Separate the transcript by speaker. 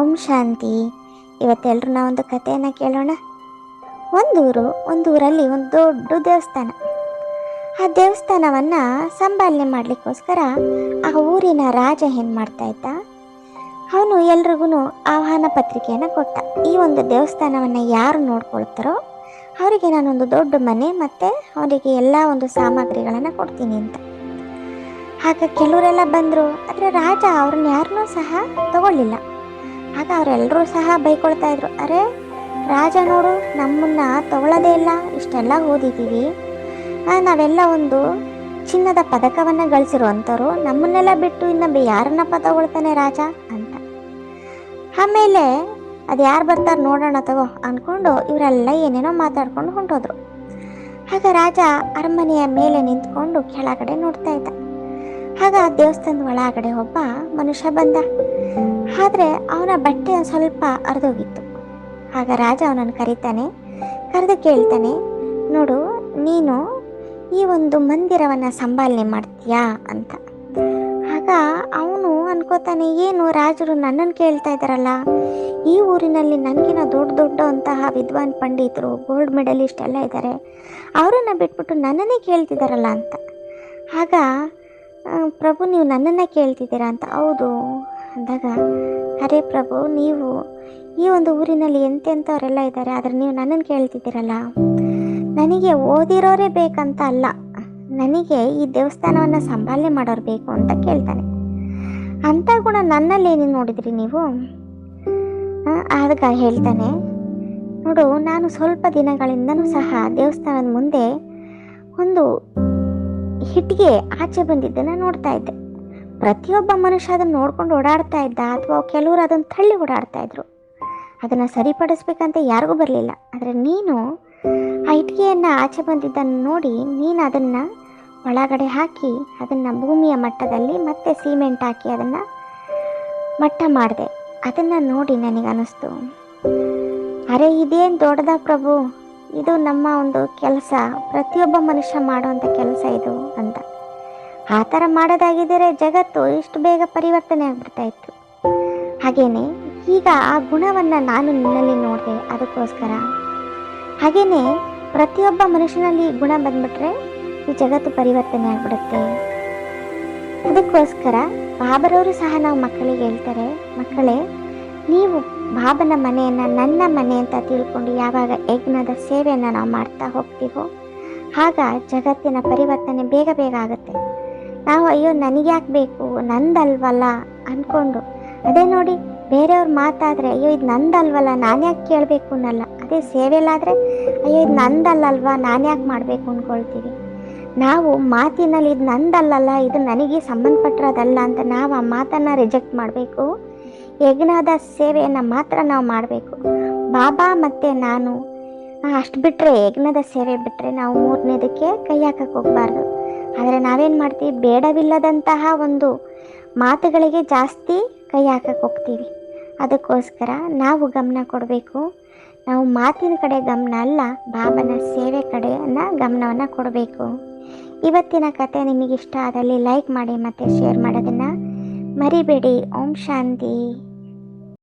Speaker 1: ಓಂ ಶಾಂತಿ. ಇವತ್ತೆಲ್ಲರೂ ನಾವೊಂದು ಕಥೆಯನ್ನು ಕೇಳೋಣ. ಒಂದೂರು ಒಂದೂರಲ್ಲಿ ಒಂದು ದೊಡ್ಡ ದೇವಸ್ಥಾನ. ಆ ದೇವಸ್ಥಾನವನ್ನು ಸಂಭಾಲನೆ ಮಾಡಲಿಕ್ಕೋಸ್ಕರ ಆ ಊರಿನ ರಾಜ ಏನು ಮಾಡ್ತಾ ಇದ್ದ? ಅವನು ಎಲ್ರಿಗೂ ಆಹ್ವಾನ ಪತ್ರಿಕೆಯನ್ನು ಕೊಟ್ಟ. ಈ ಒಂದು ದೇವಸ್ಥಾನವನ್ನು ಯಾರು ನೋಡ್ಕೊಳ್ತಾರೋ ಅವರಿಗೆ ನಾನೊಂದು ದೊಡ್ಡ ಮನೆ ಮತ್ತು ಅವರಿಗೆ ಎಲ್ಲ ಒಂದು ಸಾಮಗ್ರಿಗಳನ್ನು ಕೊಡ್ತೀನಿ ಅಂತ. ಆಗ ಕೆಲವರೆಲ್ಲ ಬಂದರು, ಆದರೆ ರಾಜ ಅವ್ರನ್ನ ಯಾರನ್ನೂ ಸಹ ತಗೊಳ್ಳಿಲ್ಲ. ಆಗ ಅವರೆಲ್ಲರೂ ಸಹ ಬೈಕೊಳ್ತಾ ಇದ್ರು. ಅರೆ, ರಾಜ ನೋಡು, ನಮ್ಮನ್ನ ತಗೊಳ್ಳೋದೇ ಇಲ್ಲ, ಇಷ್ಟೆಲ್ಲ ಓದಿದ್ದೀವಿ. ನಾವೆಲ್ಲ ಒಂದು ಚಿನ್ನದ ಪದಕವನ್ನು ಗಳಿಸಿರುವಂಥವ್ರು. ನಮ್ಮನ್ನೆಲ್ಲ ಬಿಟ್ಟು ಇನ್ನೊಬ್ಬ ಯಾರನ್ನಪ್ಪ ತಗೊಳ್ತಾನೆ ರಾಜ ಅಂತ. ಆಮೇಲೆ ಅದು ಯಾರು ಬರ್ತಾರೆ ನೋಡೋಣ ತಗೋ ಅಂದ್ಕೊಂಡು ಇವರೆಲ್ಲ ಏನೇನೋ ಮಾತಾಡ್ಕೊಂಡು ಹೊಂಟೋದ್ರು. ಆಗ ರಾಜ ಅರಮನೆಯ ಮೇಲೆ ನಿಂತ್ಕೊಂಡು ಕೆಳಗಡೆ ನೋಡ್ತಾ ಇದ್ದ. ಆಗ ದೇವಸ್ಥಾನದ ಒಳಗಡೆ ಒಬ್ಬ ಮನುಷ್ಯ ಬಂದ. ಆದರೆ ಅವನ ಬಟ್ಟೆ ಸ್ವಲ್ಪ ಹರಿದೋಗಿತ್ತು. ಆಗ ರಾಜ ಅವನನ್ನು ಕರೀತಾನೆ, ಕರೆದು ಕೇಳ್ತಾನೆ, ನೋಡು, ನೀನು ಈ ಒಂದು ಮಂದಿರವನ್ನು ಸಂಭಾಲನೆ ಮಾಡ್ತೀಯಾ? ಅಂತ. ಆಗ ಅವನು ಅನ್ಕೋತಾನೆ, ಏನು ರಾಜರು ನನ್ನನ್ನು ಕೇಳ್ತಾ ಇದ್ದಾರಲ್ಲ? ಈ ಊರಿನಲ್ಲಿ ನನಗಿನ ದೊಡ್ಡ ದೊಡ್ಡ ಅಂತಹ ವಿದ್ವಾನ್ ಪಂಡಿತರು ಗೋಲ್ಡ್ ಮೆಡಲಿಸ್ಟ್ ಎಲ್ಲ ಇದ್ದಾರೆ. ಅವರನ್ನು ಬಿಟ್ಬಿಟ್ಟು ನನ್ನನ್ನೇ ಕೇಳ್ತಿದ್ದಾರಲ್ಲ? ಅಂತ. ಆಗ ಪ್ರಭು, ನೀವು ನನ್ನನ್ನು ಕೇಳ್ತಿದ್ದೀರಾ ಅಂತ. ಹೌದು. ಅಂದಾಗ, ಅರೆ ಪ್ರಭು, ನೀವು ಈ ಒಂದು ಊರಿನಲ್ಲಿ ಎಂತೆಂಥವರೆಲ್ಲ ಇದ್ದಾರೆ, ಆದರೆ ನೀವು ನನ್ನನ್ನು ಕೇಳ್ತಿದ್ದೀರಲ್ಲ. ನನಗೆ ಓದಿರೋರೇ ಬೇಕಂತ ಅಲ್ಲ. ನನಗೆ ಈ ದೇವಸ್ಥಾನವನ್ನು ಸಂಭಾಲನೆ ಮಾಡೋರು ಬೇಕು ಅಂತ ಕೇಳ್ತಾನೆ. ಅಂಥ ಗುಣ ನನ್ನಲ್ಲಿ ಏನೇನು ನೋಡಿದ್ರಿ ನೀವು? ಆದಾಗ ಹೇಳ್ತಾನೆ, ನೋಡು, ನಾನು ಸ್ವಲ್ಪ ದಿನಗಳಿಂದನೂ ಸಹ ದೇವಸ್ಥಾನದ ಮುಂದೆ ಒಂದು ಹಿಟ್ಟಿಗೆ ಆಚೆ ಬಂದಿದ್ದನ್ನು ನೋಡ್ತಾ ಇದ್ದೆ. ಪ್ರತಿಯೊಬ್ಬ ಮನುಷ್ಯ ಅದನ್ನು ನೋಡ್ಕೊಂಡು ಓಡಾಡ್ತಾ ಇದ್ದ ಅಥವಾ ಕೆಲವರು ಅದನ್ನು ತಳ್ಳಿ ಓಡಾಡ್ತಾ ಇದ್ರು. ಅದನ್ನು ಸರಿಪಡಿಸ್ಬೇಕಂತ ಯಾರಿಗೂ ಬರಲಿಲ್ಲ. ಆದರೆ ನೀನು ಆ ಇಟ್ಟಿಗೆಯನ್ನು ಆಚೆ ಬಂದಿದ್ದನ್ನು ನೋಡಿ ನೀನು ಅದನ್ನು ಒಳಗಡೆ ಹಾಕಿ ಅದನ್ನು ಭೂಮಿಯ ಮಟ್ಟದಲ್ಲಿ ಮತ್ತೆ ಸಿಮೆಂಟ್ ಹಾಕಿ ಅದನ್ನು ಮಟ್ಟ ಮಾಡಿದೆ. ಅದನ್ನು ನೋಡಿ ನನಗೆ ಅನಿಸ್ತು ಅರೆ ಇದೇನು ದೊಡ್ಡದ ಪ್ರಭು? ಇದು ನಮ್ಮ ಒಂದು ಕೆಲಸ. ಪ್ರತಿಯೊಬ್ಬ ಮನುಷ್ಯ ಮಾಡುವಂಥ ಕೆಲಸ ಇದು ಅಂತ. ಆ ಥರ ಮಾಡೋದಾಗಿದ್ದರೆ ಜಗತ್ತು ಇಷ್ಟು ಬೇಗ ಪರಿವರ್ತನೆ ಆಗ್ಬಿಡ್ತಾ ಇತ್ತು. ಹಾಗೇನೆ, ಈಗ ಆ ಗುಣವನ್ನು ನಾನು ನಿನ್ನಲ್ಲಿ ನೋಡಿದೆ, ಅದಕ್ಕೋಸ್ಕರ. ಹಾಗೆಯೇ ಪ್ರತಿಯೊಬ್ಬ ಮನುಷ್ಯನಲ್ಲಿ ಗುಣ ಬಂದ್ಬಿಟ್ರೆ ಈ ಜಗತ್ತು ಪರಿವರ್ತನೆ ಆಗ್ಬಿಡುತ್ತೆ. ಅದಕ್ಕೋಸ್ಕರ ಬಾಬರವರು ಸಹ ನಾವು ಮಕ್ಕಳಿಗೆ ಹೇಳ್ತಾರೆ, ಮಕ್ಕಳೇ, ನೀವು ಬಾಬನ ಮನೆಯನ್ನು ನನ್ನ ಮನೆ ಅಂತ ತಿಳ್ಕೊಂಡು ಯಾವಾಗ ಯಜ್ಞದ ಸೇವೆಯನ್ನು ನಾವು ಮಾಡ್ತಾ ಹೋಗ್ತೀವೋ, ಆಗ ಜಗತ್ತಿನ ಪರಿವರ್ತನೆ ಬೇಗ ಬೇಗ ಆಗುತ್ತೆ. ನಾವು ಅಯ್ಯೋ, ನನಗ್ಯಾಕೆ ಬೇಕು? ನಂದಲ್ವಲ್ಲ? ಅಂದ್ಕೊಂಡು ಅದೇ ನೋಡಿ, ಬೇರೆಯವ್ರು ಮಾತಾದರೆ, ಅಯ್ಯೋ, ಇದು ನಂದಲ್ವಲ್ಲ? ನಾನು ಯಾಕೆ ಕೇಳಬೇಕು ಅನ್ನಲ್ಲ. ಅದೇ ಸೇವೆಲಾದರೆ ಅಯ್ಯೋ, ಇದು ನಂದಲ್ಲಲ್ವಾ? ನಾನು ಯಾಕೆ ಮಾಡಬೇಕು ಅಂದ್ಕೊಳ್ತೀವಿ ನಾವು ಮಾತಿನಲ್ಲಿ ಇದು ನಂದಲ್ಲಲ್ಲ? ಇದು ನನಗೆ ಸಂಬಂಧಪಟ್ಟಿರೋದಲ್ಲ ಅಂತ ನಾವು ಆ ಮಾತನ್ನು ರಿಜೆಕ್ಟ್ ಮಾಡಬೇಕು? ಯಜ್ಞದ ಸೇವೆಯನ್ನು ಮಾತ್ರ ನಾವು ಮಾಡಬೇಕು. ಬಾಬಾ ಮತ್ತು ನಾನು ಅಷ್ಟು ಬಿಟ್ಟರೆ ಯಜ್ಞದ ಸೇವೆ ಬಿಟ್ಟರೆ ನಾವು ಮೂರನೇದಕ್ಕೆ ಕೈ ಹಾಕಕ್ಕೆ ಹೋಗಬಾರ್ದು. ಆದರೆ ನಾವೇನು ಮಾಡ್ತೀವಿ? ಬೇಡವಿಲ್ಲದಂತಹ ಒಂದು ಮಾತುಗಳಿಗೆ ಜಾಸ್ತಿ ಕೈ ಹಾಕಕ್ಕೆ ಹೋಗ್ತೀವಿ. ಅದಕ್ಕೋಸ್ಕರ ನಾವು ಗಮನ ಕೊಡಬೇಕು. ನಾವು ಮಾತಿನ ಕಡೆ ಗಮನ ಅಲ್ಲ, ಬಾಬನ ಸೇವೆ ಕಡೆಯನ್ನು ಗಮನವನ್ನು ಕೊಡಬೇಕು. ಇವತ್ತಿನ ಕತೆ ನಿಮಗಿಷ್ಟ ಆದಲ್ಲಿ ಲೈಕ್ ಮಾಡಿ ಮತ್ತು ಶೇರ್ ಮಾಡೋದನ್ನು ಮರಿಬೇಡಿ. ಓಂ ಶಾಂತಿ.